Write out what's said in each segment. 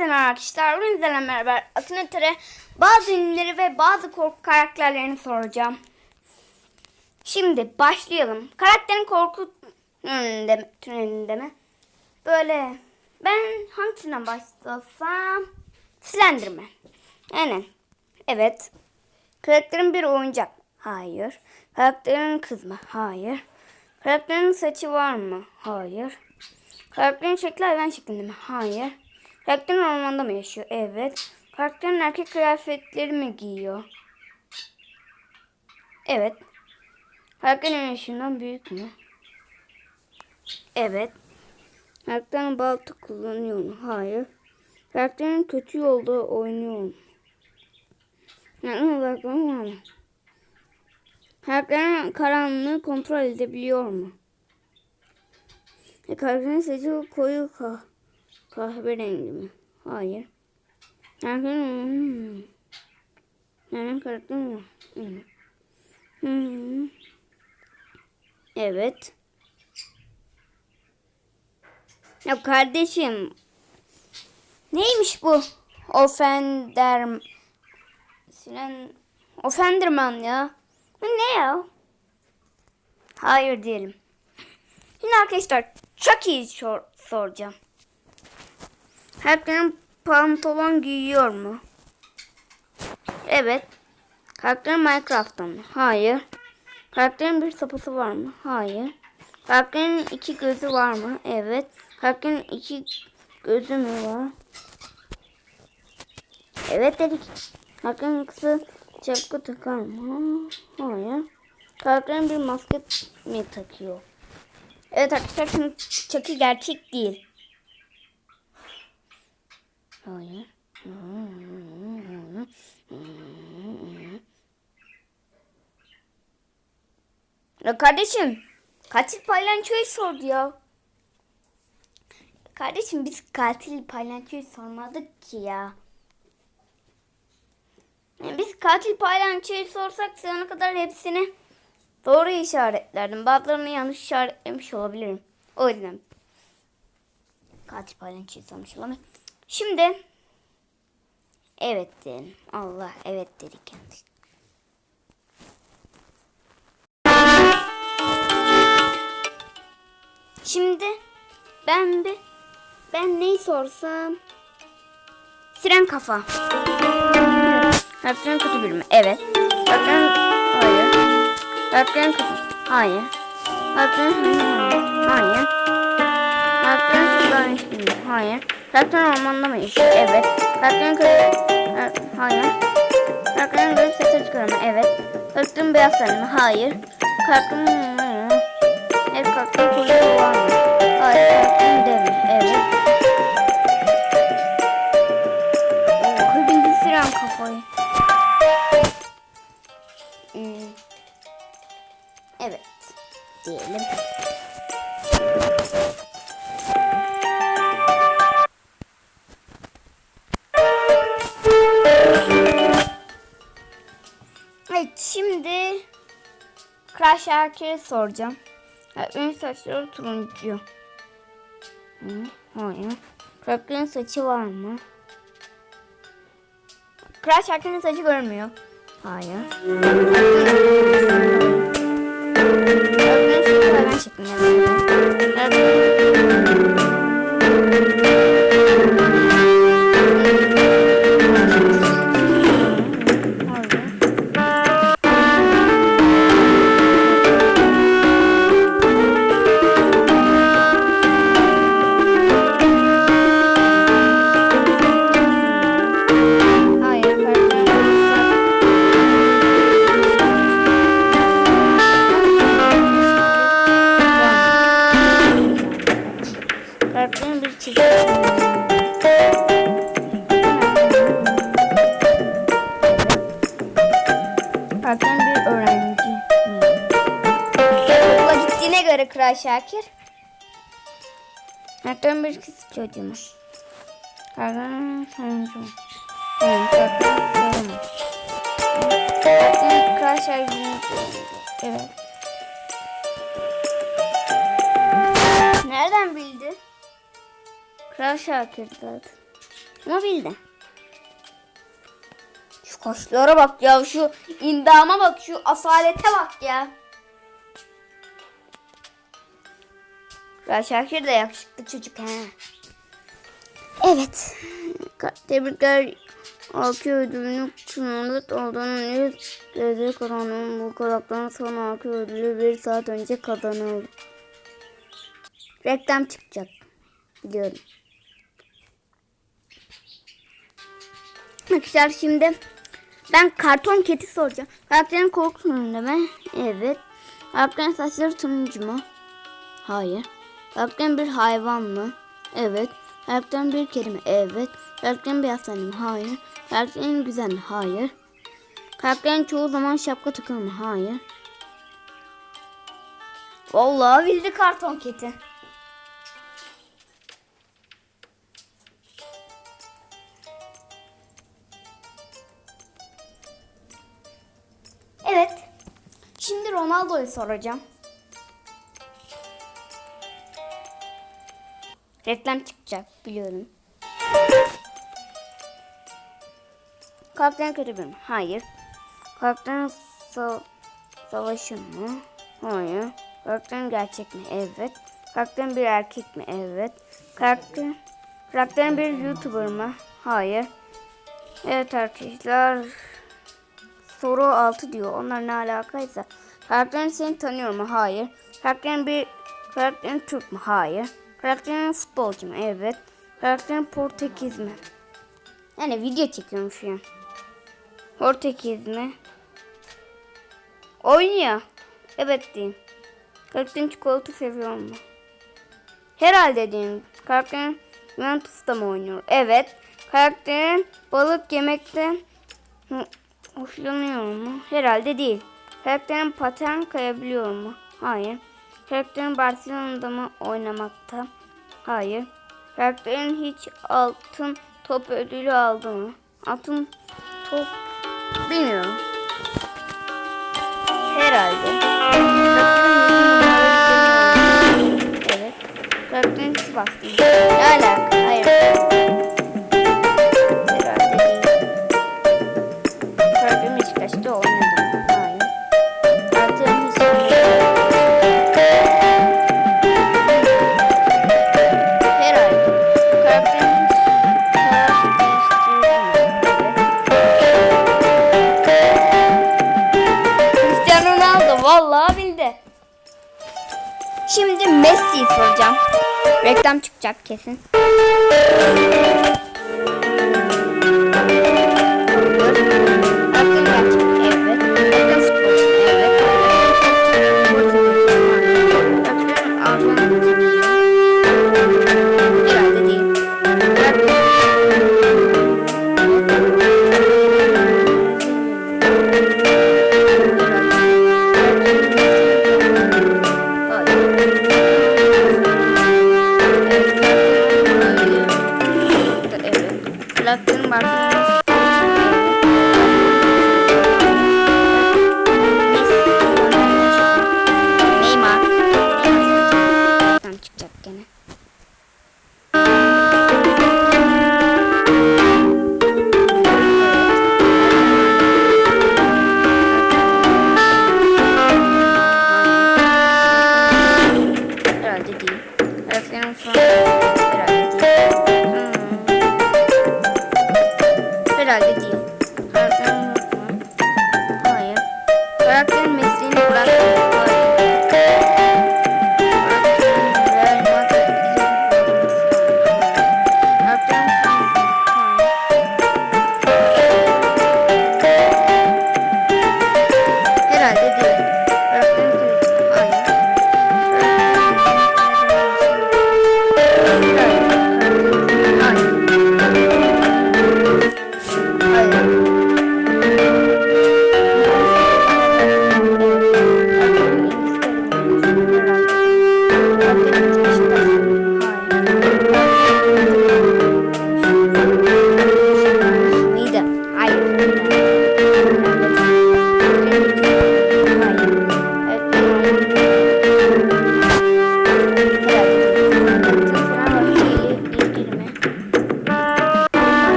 selam arkadaşlar. Bugün sizlerle beraber Akinator'a bazı ünlüleri ve bazı korku karakterlerini soracağım. Şimdi başlayalım. Karakterin korku tünelinde mi? Tünelinde mi? Böyle ben hangisinden başlasam? Slenderman. Aynen. Evet. Karakterin bir oyuncak. Hayır. Karakterin kız mı? Hayır. Karakterin saçı var mı? Hayır. Karakterin şekli hayvan şeklinde mi? Hayır. Karakterin ormanda mı yaşıyor? Evet. Karakterin erkek kıyafetleri mi giyiyor? Evet. Karakterin yaşından büyük mü? Evet. Karakterin balta kullanıyor mu? Hayır. Karakterin kötü yolda oynuyor mu? Yani var mı? Karakterin karanlığı kontrol edebiliyor mu? E, karakterin saçı koyu kah kahverengi mi? Hayır. Karakterin hmm. Yani karakterin hmm. Hmm. Evet. Ya kardeşim. Neymiş bu? Offender Siren Offenderman ya. Bu ne ya? Hayır diyelim. Şimdi arkadaşlar iyi sor soracağım. Karakterin pantolon giyiyor mu? Evet. Karakterin Minecraft'ta mı? Hayır. Karakterin bir sapası var mı? Hayır. Karakterin iki gözü var mı? Evet. Karakterin iki gözü mü var? Evet dedik. Karakterin kısa şapka takar mı? Hayır. Karakterin bir maske mi takıyor? Evet arkadaşlar şimdi Chucky gerçek değil. Hayır. Ya kardeşim katil paylançoyu sordu ya. Kardeşim biz katil paylançoyu sormadık ki ya. Yani biz katil paylançoyu sorsak sana kadar hepsini doğru işaretlerdim. Bazılarını yanlış işaretlemiş olabilirim. O yüzden katil paylançoyu sormuş olabilirim. Şimdi evet dedim. Allah evet dedik yanlış. Şimdi ben bir ben neyi sorsam Siren kafa. Harflerin kötü bölümü. Evet. Harflerin hayır. Harflerin kötü. Hayır. Harflerin hayır. Harflerin sudan içmiyor. Hayır. Harflerin ormanda mı yaşıyor? Evet. Harflerin kötü. Hayır. Harflerin garip sesler çıkarma. Evet. Harflerin beyaz sanımı. Hayır. Kalkın Evet kalkın kuyruğu var mı? Crash Erker'e soracağım. Ya, ön saçları turuncu. Hı, hayır. Crack'ın saçı var mı? Crash Erker'in saçı görmüyor. Hayır. Crack'ın saçı şeklinde. Şakir. Kalplerin bir kız çocuğu mu? Kalplerin sonuncu mu? Kral Şakir'in Evet. Nereden bildi? Kral Şakir zaten. Ama bildi. Şu kaşlara bak ya. Şu indama bak. Şu asalete bak ya. Ya Şakir de yakışıklı çocuk ha. Evet. Tebrikler. Akü ödülünün sunumlut olduğunu yüz gözü karanlığın bu karakterin son akü ödülü bir saat önce kazanıldı. Reklam çıkacak. Biliyorum. Arkadaşlar şimdi ben karton keti soracağım. Karakterin korku turuncu mu? Evet. Karakterin saçları turuncu mu? Hayır. Karakterin bir hayvan mı? Evet. Karakterin bir kedi mi? Evet. Karakterin bir hastane mi? Hayır. Karakterin güzel mi? Hayır. Karakterin çoğu zaman şapka takıyor mu? Hayır. Vallahi bildi karton keti. Evet. Şimdi Ronaldo'yu soracağım. Reklam çıkacak biliyorum. Karakterin kötü mi? Hayır. Karakterin sa savaşı mı? Hayır. Karakterin gerçek mi? Evet. Karakterin bir erkek mi? Evet. Karakter karakterin bir YouTuber mı? Hayır. Evet arkadaşlar. Soru 6 diyor. Onlar ne alakaysa. Karakterin seni tanıyor mu? Hayır. Karakterin bir karakterin Türk mü? Hayır. Karakterin futbolcu mu? Evet. Karakterin Portekiz mi? Yani video çekiyorum şu an. Portekiz mi? Oynuyor. Evet diyeyim. Karakterin çikolata seviyor mu? Herhalde diyeyim. Karakterin Juventus'ta mı oynuyor? Evet. Karakterin balık yemekten hoşlanıyor mu? Herhalde değil. Karakterin patern kayabiliyor mu? Hayır. Karakterin Barcelona'da mı oynamakta? Hayır. Karakterin hiç altın top ödülü aldı mı? Altın top bilmiyorum. Herhalde. Evet. Karakterin Sivas'ta. Ne alaka? Hayır. Şimdi Messi'yi soracağım. Reklam çıkacak kesin. Karakterin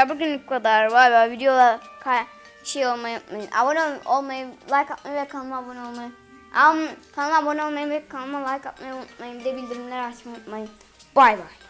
arkadaşlar bugünlük bu kadar. Bay bay. Videoda şey olmayı unutmayın. Abone ol- olmayı, like atmayı ve kanalıma abone olmayı. Am, kanalıma abone olmayı ve kanalıma like atmayı unutmayın. De bildirimleri açmayı unutmayın. Bay bay.